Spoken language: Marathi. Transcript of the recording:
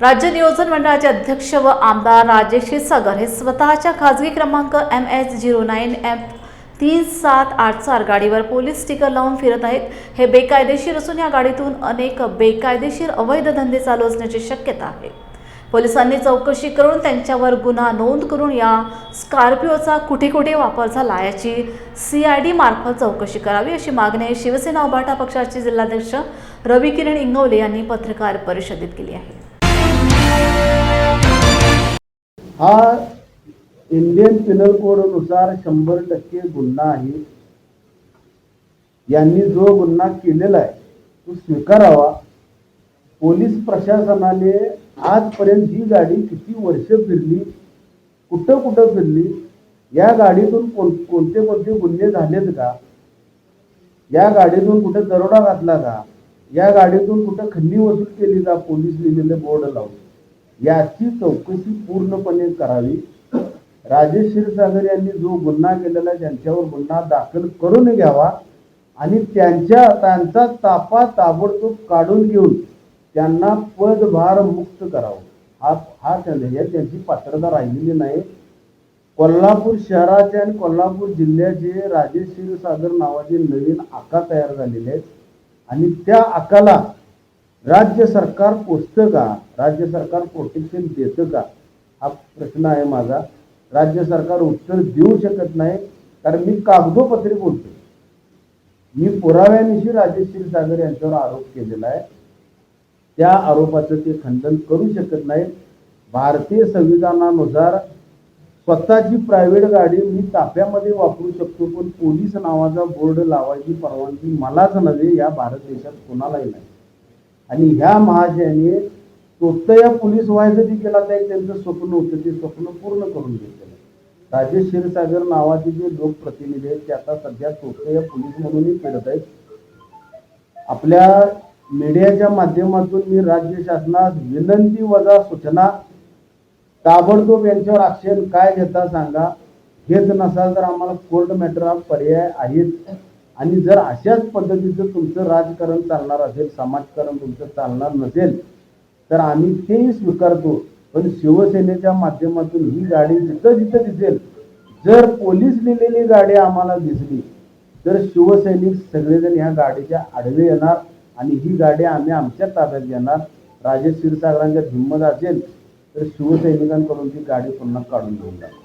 राज्य नियोजन मंडळाचे अध्यक्ष व आमदार राजेश क्षीरसागर हे स्वतःच्या खाजगी क्रमांक M H zero nine F तीन सात आठ चार गाडीवर पोलीस स्टिकर लावून फिरत आहेत. हे बेकायदेशीर असून या गाडीतून अनेक बेकायदेशीर अवैध धंदे चालू असण्याची शक्यता आहे. पोलिसांनी चौकशी करून त्यांच्यावर गुन्हा नोंद करून या स्कॉर्पिओचा कुठे कुठे वापर झाला याची सी आय डी मार्फत चौकशी करावी अशी मागणी शिवसेना उभाटा पक्षाचे जिल्हाध्यक्ष रवी किरण इंगवले यांनी पत्रकार परिषदेत केली आहे. हा इंडियन पिनल कोडनुसार शंभर टक्के गुन्हा आहे. यांनी जो गुन्हा केलेला आहे तो स्वीकारावा. पोलीस प्रशासनाने आजपर्यंत ही गाडी किती वर्ष फिरली कुठं कुठं फिरली या गाडीतून कोण कोणते कोणते गुन्हे झालेत का? या गाडीतून कुठे दरोडा घातला का? या गाडीतून कुठं खंडी वसूल केली का? पोलीस लिहिलेले बोर्ड लावून. याची चौकशी पूर्णपणे करावी. राजेश क्षीरसागर यांनी जो गुन्हा केलेला त्यांच्यावर गुन्हा दाखल करून घ्यावा आणि त्यांच्या त्यांचा तापा ताबडतोब काढून घेऊन त्यांना पदभार मुक्त करावं. हा हा त्यांना त्यांची पात्रता राहिलेली नाही. कोल्हापूर शहराचे आणि कोल्हापूर जिल्ह्याचे राजेश क्षीरसागर नावाचे नवीन आका तयार झालेले आहेत. आणि त्या आकाला राज्य सरकार पोचतं का? राज्य सरकार प्रोटेक्शन देतं का? हा प्रश्न आहे माझा. राज्य सरकार उत्तर देऊ शकत नाही कारण मी कागदोपत्री बोलतो मी पुराव्यानिशी राजेश क्षीरसागर यांच्यावर आरोप केलेला आहे. त्या आरोपाचं ते खंडन करू शकत नाहीत भारतीय संविधानानुसार स्वतःची प्रायव्हेट गाडी मी ताफ्यामध्ये वापरू शकतो पण पोलीस नावाचा बोर्ड लावायची परवानगी मलाच नव्हे या भारत देशात कोणालाही नाही. आणि ह्या महाशयाने तोतया पोलीस व्हायचं जे केला एक त्यांचं स्वप्न होतं ते स्वप्न पूर्ण करून घेतलेलं राजेश क्षीरसागर नावाचे जे लोकप्रतिनिधी आहेत ते आता सध्या तोतया पोलीस म्हणूनही फिरत आहेत. आपल्या मीडियाच्या माध्यमातून मी राज्य शासनास विनंती वजा सूचना ताबडतोब यांच्यावर आक्षेप काय घेता सांगा घेत नसाल तर आम्हाला कोर्ट मॅटर हा पर्याय आहेत आणि जर अशाच पद्धतीचं तुमचं राजकारण चालणार असेल समाजकारण तुमचं चालणार नसेल तर आम्ही तेही स्वीकारतो. पण शिवसेनेच्या माध्यमातून ही गाडी जिथं जिथं दिसेल जर पोलीस लिहिलेली गाडी आम्हाला दिसली तर शिवसैनिक सगळेजण ह्या गाडीच्या आडवे येणार आणि ही गाडी आम्ही आमच्या ताब्यात घेणार. राजेश क्षीरसागरांच्या हिंमत असेल तर शिवसैनिकांकडून ती गाडी पुन्हा काढून घेऊन जाणार.